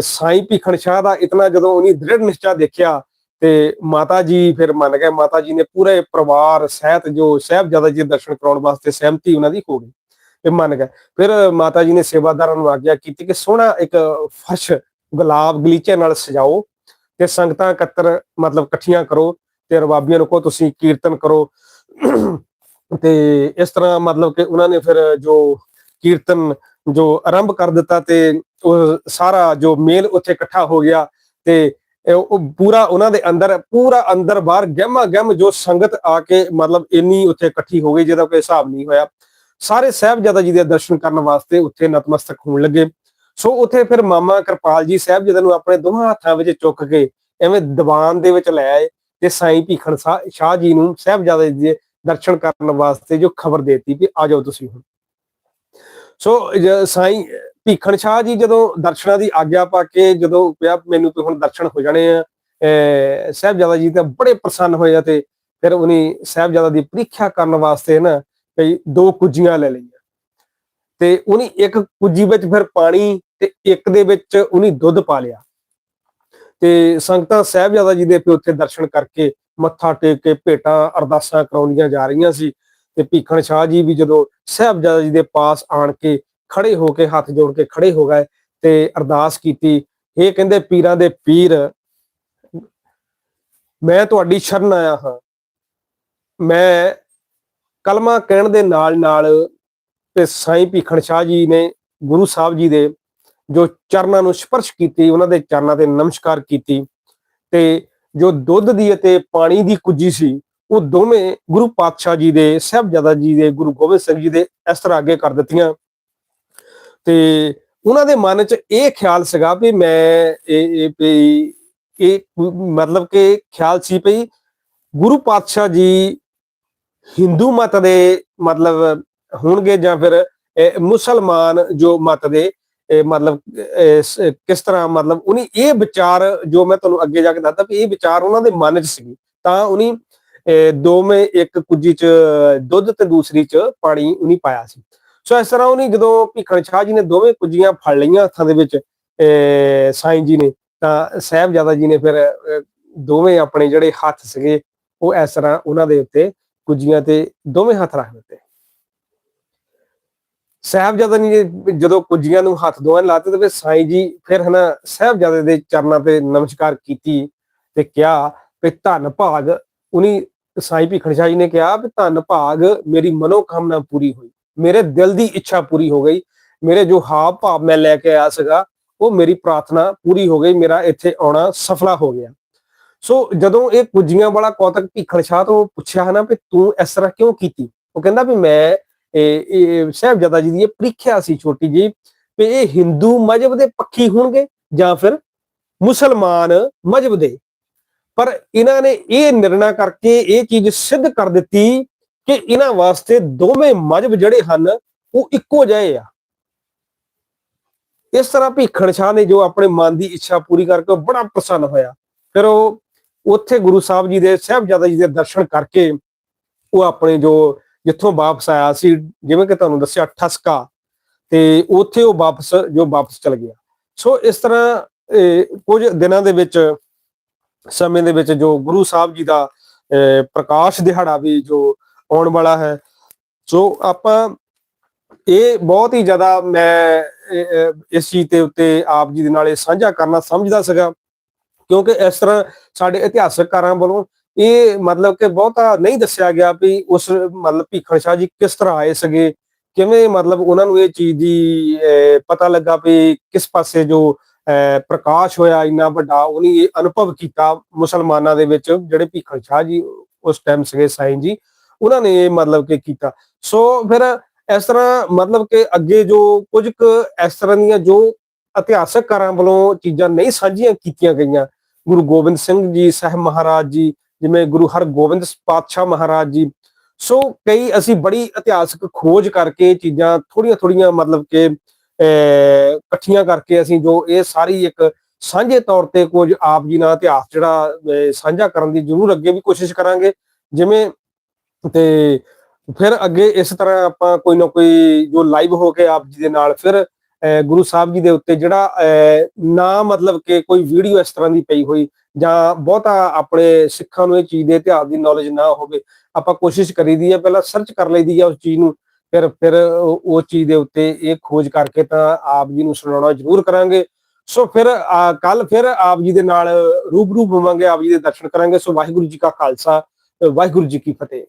ਸਾਈਂ ਭੀਖਣ ਸ਼ਾਹ ਦਾ ਇਤਨਾ ਜਦੋਂ ਉਹਨੀ ਦ੍ਰਿੜ ਨਿਸ਼ਚਾ ਦੇਖਿਆ ਤੇ ਮਾਤਾ ਜੀ ਫਿਰ ਮੰਨ ਗਏ ਮਾਤਾ ਜੀ ਨੇ ਪੂਰੇ ਪਰਿਵਾਰ ਸਹਿਤ ਜੋ ਸਾਹਿਬਜ਼ਾਦਾ ਜੀ ਦੇ ਦਰਸ਼ਨ ਕਰਾਉਣ ਵਾਸਤੇ ਸਹਿਮਤੀ ਉਹਨਾਂ ਦੀ ਹੋ ਗਈ ਤੇ ਮੰਨ ਗਏ। ਫਿਰ ਮਾਤਾ ਜੀ ਨੇ ਸੇਵਾਦਾਰਾਂ ਨੂੰ ਆਗਿਆ ਕੀਤੀ ਕਿ ਸੋਹਣਾ ਇੱਕ ਫਰਸ਼ ਗੁਲਾਬ ਗਲੀਚੇ ਨਾਲ ਸਜਾਓ ਤੇ ਸੰਗਤਾਂ ਇਕੱਤਰ ਮਤਲਬ ਇਕੱਠੀਆਂ ਕਰੋ ਤੇ ਰਬਾਬੀਆਂ ਨੂੰ ਕਹੋ ਤੁਸੀਂ ਕੀਰਤਨ ਕਰੋ। ਤੇ ਇਸ ਤਰ੍ਹਾਂ ਮਤਲਬ ਕਿ ਉਹਨਾਂ ਨੇ ਫਿਰ ਜੋ ਕੀਰਤਨ ਜੋ ਆਰੰਭ ਕਰ ਦਿੱਤਾ ਤੇ ਉਹ ਸਾਰਾ ਜੋ ਮੇਲ ਉੱਥੇ ਇਕੱਠਾ ਹੋ ਗਿਆ ਤੇ ਉਹ ਪੂਰਾ ਉਹਨਾਂ ਦੇ ਅੰਦਰ, ਪੂਰਾ ਅੰਦਰ ਬਾਹਰ ਗਹਿਮਾ ਗਹਿਮ ਜੋ ਸੰਗਤ ਆ ਕੇ ਮਤਲਬ ਇੰਨੀ ਉੱਥੇ ਇਕੱਠੀ ਹੋ ਗਈ ਜਿਹਦਾ ਕੋਈ ਹਿਸਾਬ ਨਹੀਂ ਹੋਇਆ। ਸਾਰੇ ਸਾਹਿਬਜ਼ਾਦਾ ਜੀ ਦੇ ਦਰਸ਼ਨ ਕਰਨ ਵਾਸਤੇ ਉੱਥੇ ਨਤਮਸਤਕ ਹੋਣ ਲੱਗੇ। ਸੋ ਉੱਥੇ ਫਿਰ ਮਾਮਾ ਕਿਰਪਾਲ ਜੀ ਸਾਹਿਬਜ਼ਾਦਾ ਨੂੰ ਆਪਣੇ ਦੋਹਾਂ ਹੱਥਾਂ ਵਿੱਚ ਚੁੱਕ ਕੇ ਐਵੇਂ ਦੀਵਾਨ ਦੇ ਵਿੱਚ ਲੈ ਆਏ ਤੇ ਸਾਈਂ ਭੀਖਣ ਸ਼ਾ- ਸ਼ਾਹ ਜੀ ਨੂੰ ਸਾਹਿਬਜ਼ਾਦੇ ਜੀ ਦੇ ਦਰਸ਼ਨ ਕਰਨ ਵਾਸਤੇ ਜੋ ਖਬਰ ਦੇਤੀ ਕਿ ਆ ਜਾਓ ਤੁਸੀਂ ਹੁਣ। ਸੋ ਜ- ਸਾਈਂ ਭੀਖਣ ਸ਼ਾਹ ਜੀ ਜਦੋਂ ਦਰਸ਼ਨਾਂ ਦੀ ਆਗਿਆ ਪਾ ਕੇ ਜਦੋਂ ਪਿਆ ਮੈਨੂੰ ਵੀ ਹੁਣ ਦਰਸ਼ਨ ਹੋ ਜਾਣੇ ਆ ਅਹ ਸਾਹਿਬਜ਼ਾਦਾ ਜੀ ਤਾਂ ਬੜੇ ਪ੍ਰਸੰਨ ਹੋਏ ਆ ਤੇ ਫਿਰ ਉਹਨੇ ਸਾਹਿਬਜ਼ਾਦਾ ਦੀ ਪ੍ਰੀਖਿਆ ਕਰਨ ਵਾਸਤੇ ਨਾ ਕਈ ਦੋ ਕੁਜੀਆਂ ਲੈ ਲਈਆਂ। ਤੇ ਉਹਨੇ ਇੱਕ ਕੁੱਜੀ ਵਿੱਚ ਫਿਰ ਪਾਣੀ ਤੇ ਇੱਕ ਦੇ ਵਿੱਚ ਉਹਨੇ ਦੁੱਧ ਪਾ ਲਿਆ। ਤੇ ਸੰਗਤਾਂ ਸਾਹਿਬਜ਼ਾਦਾ ਜੀ ਦੇ ਫਿਰ ਉੱਥੇ ਦਰਸ਼ਨ ਕਰਕੇ ਮੱਥਾ ਟੇਕ ਕੇ ਭੇਟਾਂ ਅਰਦਾਸਾਂ ਕਰਾਉਂਦੀਆਂ ਜਾ ਰਹੀਆਂ ਸੀ ਤੇ ਭੀਖਣ ਸ਼ਾਹ ਜੀ ਵੀ ਜਦੋਂ ਸਾਹਿਬਜ਼ਾਦਾ ਜੀ ਦੇ ਪਾਸ ਆਣ ਕੇ ਖੜੇ ਹੋ ਕੇ ਹੱਥ ਜੋੜ ਕੇ ਖੜੇ ਹੋ ਗਏ ਤੇ ਅਰਦਾਸ ਕੀਤੀ ਇਹ ਕਹਿੰਦੇ ਪੀਰਾਂ ਦੇ ਪੀਰ, ਮੈਂ ਤੁਹਾਡੀ ਸ਼ਰਨ ਆਇਆ ਹਾਂ। ਮੈਂ ਕਲਮਾ ਕਹਿਣ ਦੇ ਨਾਲ ਨਾਲ ਤੇ ਸਾਈਂ ਭੀਖਣ ਸ਼ਾਹ ਜੀ ਨੇ ਗੁਰੂ ਸਾਹਿਬ ਜੀ ਦੇ ਜੋ ਚਰਨਾਂ ਨੂੰ ਸਪਰਸ਼ ਕੀਤੀ, ਉਹਨਾਂ ਦੇ ਚਰਨਾਂ ਤੇ ਨਮਸਕਾਰ ਕੀਤੀ ਤੇ ਜੋ ਦੁੱਧ ਦੀ ਅਤੇ ਪਾਣੀ ਦੀ ਕੁੱਜੀ ਸੀ, ਉਹ ਦੋਵੇਂ ਗੁਰੂ ਪਾਤਸ਼ਾਹ ਜੀ ਦੇ, ਸਾਹਿਬਜ਼ਾਦਾ ਜੀ ਦੇ, ਗੁਰੂ ਗੋਬਿੰਦ ਸਿੰਘ ਜੀ ਦੇ ਇਸ ਤਰ੍ਹਾਂ ਅੱਗੇ ਕਰ ਦਿੱਤੀਆਂ। ਤੇ ਉਹਨਾਂ ਦੇ ਮਨ 'ਚ ਇਹ ਖਿਆਲ ਸੀਗਾ ਵੀ ਮੈਂ ਇਹ ਇਹ ਵੀ ਇਹ ਮਤਲਬ ਕਿ ਖਿਆਲ ਸੀ ਵੀ ਗੁਰੂ ਪਾਤਸ਼ਾਹ ਜੀ ਹਿੰਦੂ ਮਤ ਦੇ ਮਤਲਬ ਹੋਣਗੇ ਜਾਂ ਫਿਰ ਮੁਸਲਮਾਨ ਜੋ ਮਤ ਦੇ ਮਤਲਬ, ਇਹ ਕਿਸ ਤਰ੍ਹਾਂ ਮਤਲਬ ਉਹਨੇ ਇਹ ਵਿਚਾਰ ਜੋ ਮੈਂ ਤੁਹਾਨੂੰ ਅੱਗੇ ਜਾ ਕੇ ਦੱਸਦਾ ਵੀ ਇਹ ਵਿਚਾਰ ਉਹਨਾਂ ਦੇ ਮਨ 'ਚ ਸੀ ਤਾਂ ਉਹਨੇ, ਇਹ ਦੋਵੇਂ ਇੱਕ ਕੁੱਜੀ 'ਚ ਦੁੱਧ ਤੇ ਦੂਸਰੀ 'ਚ ਪਾਣੀ ਉਹਨੇ ਪਾਇਆ ਸੀ। ਸੋ ਇਸ ਤਰ੍ਹਾਂ ਉਹਨੇ ਜਦੋਂ ਭੀਖਣ ਸ਼ਾਹ ਜੀ ਨੇ ਦੋਵੇਂ ਕੁੱਜੀਆਂ ਫੜ ਲਈਆਂ ਹੱਥਾਂ ਦੇ ਵਿੱਚ, ਇਹ ਸਾਈਂ ਜੀ ਨੇ, ਤਾਂ ਸਾਹਿਬਜ਼ਾਦਾ ਜੀ ਨੇ ਫਿਰ ਦੋਵੇਂ ਆਪਣੇ ਜਿਹੜੇ ਹੱਥ ਸੀਗੇ, ਉਹ ਇਸ ਤਰ੍ਹਾਂ ਉਹਨਾਂ ਦੇ ਉੱਤੇ ਕੁੱਜੀਆਂ ਤੇ ਦੋਵੇਂ ਹੱਥ ਰੱਖ ਦਿੱਤੇ। ਸਾਹਿਬਜ਼ਾਦਾ ਨੇ ਜਦੋਂ ਕੁੱਜੀਆਂ ਨੂੰ ਹੱਥ ਦੋਵੇਂ ਲਾਤੇ ਤੇ ਫਿਰ ਸਾਈਂ ਜੀ ਫਿਰ ਹਨਾ ਸਾਹਿਬਜ਼ਾਦੇ ਦੇ ਚਰਨਾਂ ਤੇ ਨਮਸਕਾਰ ਕੀਤੀ ਤੇ ਕਿਹਾ ਵੀ ਧੰਨ ਭਾਗ ਉਨੀ ਸਾਈਂ ਭੀਖਣ ਸ਼ਾਹ ਜੀ ਨੇ ਕਿਹਾ ਵੀ ਧੰਨ ਭਾਗ, ਮੇਰੀ ਮਨੋਕਾਮਨਾ ਪੂਰੀ ਹੋਈ, ਮੇਰੇ ਦਿਲ ਦੀ ਇੱਛਾ ਪੂਰੀ ਹੋ ਗਈ, ਮੇਰੇ ਜੋ ਹਾਵ ਭਾਵ ਮੈਂ ਲੈ ਕੇ ਆਇਆ ਸੀਗਾ, ਉਹ ਮੇਰੀ ਪ੍ਰਾਰਥਨਾ ਪੂਰੀ ਹੋ ਗਈ, ਮੇਰਾ ਇੱਥੇ ਆਉਣਾ ਸਫਲਾ ਹੋ ਗਿਆ। ਸੋ ਜਦੋਂ ਇਹ ਕੁੱਜੀਆਂ ਵਾਲਾ ਕੌਤਕ ਭੀਖਣ ਸ਼ਾਹ ਤੋਂ ਪੁੱਛਿਆ ਹਨਾ ਵੀ ਤੂੰ ਇਸ ਤਰ੍ਹਾਂ ਕਿਉਂ ਕੀਤੀ? ਉਹ ਕਹਿੰਦਾ ਵੀ ਮੈਂ ਇਹ ਇਹ ਸਾਹਿਬਜ਼ਾਦਾ ਜੀ ਦੀ ਇਹ ਪ੍ਰੀਖਿਆ ਸੀ ਛੋਟੀ ਜੀ ਵੀ ਇਹ ਹਿੰਦੂ ਮਜਹਬ ਦੇ ਪੱਖੀ ਹੋਣਗੇ ਜਾਂ ਫਿਰ ਮੁਸਲਮਾਨ ਮਜਹਬ ਦੇ। ਪਰ ਇਹਨਾਂ ਨੇ ਇਹ ਨਿਰਣਾ ਕਰਕੇ ਇਹ ਚੀਜ਼ ਸਿੱਧ ਕਰ ਦਿੱਤੀ ਕਿ ਇਹਨਾਂ ਵਾਸਤੇ ਦੋਵੇਂ ਮਜਹਬ ਜਿਹੜੇ ਹਨ, ਉਹ ਇੱਕੋ ਜਿਹੇ ਆ। ਇਸ ਤਰ੍ਹਾਂ ਭੀਖਣ ਸ਼ਾਹ ਨੇ ਜੋ ਆਪਣੇ ਮਨ ਦੀ ਇੱਛਾ ਪੂਰੀ ਕਰਕੇ ਉਹ ਬੜਾ ਪ੍ਰਸੰਨ ਹੋਇਆ। ਫਿਰ ਉਹ ਉੱਥੇ ਗੁਰੂ ਸਾਹਿਬ ਜੀ ਦੇ, ਸਾਹਿਬਜ਼ਾਦਾ ਜੀ ਦੇ ਦਰਸ਼ਨ ਕਰਕੇ ਉਹ ਆਪਣੇ ਜੋ ਜਿੱਥੋਂ ਵਾਪਸ ਆਇਆ ਸੀ, ਜਿਵੇਂ ਕਿ ਤੁਹਾਨੂੰ ਦੱਸਿਆ, ਠਸਕਾ। ਤੇ ਉੱਥੇ ਉਹ ਵਾਪਸ, ਜੋ ਵਾਪਸ ਚਲ ਗਿਆ। ਸੋ ਇਸ ਤਰ੍ਹਾਂ ਕੁਝ ਦਿਨਾਂ ਦੇ ਵਿੱਚ, ਸਮੇਂ ਦੇ ਵਿੱਚ ਜੋ ਗੁਰੂ ਸਾਹਿਬ ਜੀ ਦਾ ਪ੍ਰਕਾਸ਼ ਦਿਹਾੜਾ ਵੀ ਜੋ ਆਉਣ ਵਾਲਾ ਹੈ। ਸੋ ਆਪਾਂ ਇਹ ਬਹੁਤ ਹੀ ਜ਼ਿਆਦਾ ਮੈਂ ਇਸ ਚੀਜ਼ ਦੇ ਉੱਤੇ ਆਪ ਜੀ ਦੇ ਨਾਲ ਇਹ ਸਾਂਝਾ ਕਰਨਾ ਸਮਝਦਾ ਸੀਗਾ। ਕਿਉਂਕਿ ਇਸ ਤਰ੍ਹਾਂ ਸਾਡੇ ਇਤਿਹਾਸਕਾਰਾਂ ਵੱਲੋਂ ਇਹ ਮਤਲਬ ਕਿ ਬਹੁਤਾ ਨਹੀਂ ਦੱਸਿਆ ਗਿਆ ਵੀ ਉਸ ਮਤਲਬ ਭੀਖਣ ਸ਼ਾਹ ਜੀ ਕਿਸ ਤਰ੍ਹਾਂ ਆਏ ਸਗੇ, ਕਿਵੇਂ ਮਤਲਬ ਉਹਨਾਂ ਨੂੰ ਇਹ ਚੀਜ਼ ਦੀ ਪਤਾ ਲੱਗਾ ਵੀ ਕਿਸ ਪਾਸੇ ਜੋ ਪ੍ਰਕਾਸ਼ ਹੋਇਆ ਇੰਨਾ ਵੱਡਾ, ਉਹਨੇ ਇਹ ਅਨੁਭਵ ਕੀਤਾ ਮੁਸਲਮਾਨਾਂ ਦੇ ਵਿੱਚ, ਜਿਹੜੇ ਭੀਖਣ ਸ਼ਾਹ ਜੀ ਉਸ ਟਾਈਮ ਸਗੇ, ਸਾਈਂ ਜੀ, ਉਹਨਾਂ ਨੇ ਇਹ ਮਤਲਬ ਕਿ ਕੀਤਾ। ਸੋ ਫਿਰ ਇਸ ਤਰ੍ਹਾਂ ਮਤਲਬ ਕਿ ਅੱਗੇ ਜੋ ਕੁਝ ਕੁ ਇਸ ਤਰ੍ਹਾਂ ਦੀਆਂ ਜੋ ਇਤਿਹਾਸਕਾਰਾਂ ਵੱਲੋਂ ਚੀਜ਼ਾਂ ਨਹੀਂ ਸਾਂਝੀਆਂ ਕੀਤੀਆਂ ਗਈਆਂ, ਗੁਰੂ ਗੋਬਿੰਦ ਸਿੰਘ ਜੀ ਸਾਹਿਬ ਮਹਾਰਾਜ ਜੀ ਜਿਵੇਂ ਗੁਰੂ ਹਰਗੋਬਿੰਦ ਪਾਤਸ਼ਾਹ ਮਹਾਰਾਜ ਜੀ। ਸੋ ਕਈ ਅਸੀਂ ਬੜੀ ਇਤਿਹਾਸਕ ਖੋਜ ਕਰਕੇ ਚੀਜ਼ਾਂ ਥੋੜੀਆਂ ਥੋੜੀਆਂ ਮਤਲਬ ਕਿ ਅਹ, ਇਕੱਠੀਆਂ ਕਰਕੇ ਅਸੀਂ ਜੋ ਇਹ ਸਾਰੀ ਇੱਕ ਸਾਂਝੇ ਤੌਰ ਤੇ ਕੁਝ ਆਪ ਜੀ ਨਾਲ ਇਤਿਹਾਸ ਜਿਹੜਾ ਸਾਂਝਾ ਕਰਨ ਦੀ ਜ਼ਰੂਰ ਅੱਗੇ ਵੀ ਕੋਸ਼ਿਸ਼ ਕਰਾਂਗੇ। ਜਿਵੇਂ ਤੇ ਫਿਰ ਅੱਗੇ ਇਸ ਤਰ੍ਹਾਂ ਆਪਾਂ ਕੋਈ ਨਾ ਕੋਈ ਜੋ ਲਾਈਵ ਹੋ ਕੇ ਆਪ ਜੀ ਦੇ ਨਾਲ ਫਿਰ ਅਹ, ਗੁਰੂ ਸਾਹਿਬ ਜੀ ਦੇ ਉੱਤੇ ਜਿਹੜਾ ਅਹ, ਨਾ ਮਤਲਬ ਕਿ ਕੋਈ ਵੀਡੀਓ ਇਸ ਤਰ੍ਹਾਂ ਦੀ ਪਈ ਹੋਈ। ਜਾਂ ਬਹੁਤਾ ਆਪਣੇ ਸਿੱਖਾਂ ਨੂੰ ਇਹ ਚੀਜ਼ ਦੇ ਇਤਿਹਾਸ ਦੀ ਨੌਲੇਜ ਨਾ ਹੋਵੇ, ਆਪਾਂ ਕੋਸ਼ਿਸ਼ ਕਰੀਦੀ ਹੈ ਪਹਿਲਾਂ ਸਰਚ ਕਰ ਲਈਦੀ ਹੈ ਉਸ ਚੀਜ਼ ਨੂੰ, ਫਿਰ ਫਿਰ ਉਹ ਚੀਜ਼ ਦੇ ਉੱਤੇ ਇਹ ਖੋਜ ਕਰਕੇ ਤਾਂ ਆਪ ਜੀ ਨੂੰ ਸੁਣਾਉਣਾ ਜ਼ਰੂਰ ਕਰਾਂਗੇ। ਸੋ ਫਿਰ ਕੱਲ ਫਿਰ ਆਪ ਜੀ ਦੇ ਨਾਲ ਰੂਬਰੂ ਹੋਵਾਂਗੇ, ਆਪ ਜੀ ਦੇ ਦਰਸ਼ਨ ਕਰਾਂਗੇ। ਸੋ ਵਾਹਿਗੁਰੂ ਜੀ ਕਾ ਖਾਲਸਾ, ਵਾਹਿਗੁਰੂ ਜੀ ਕੀ ਫਤਿਹ।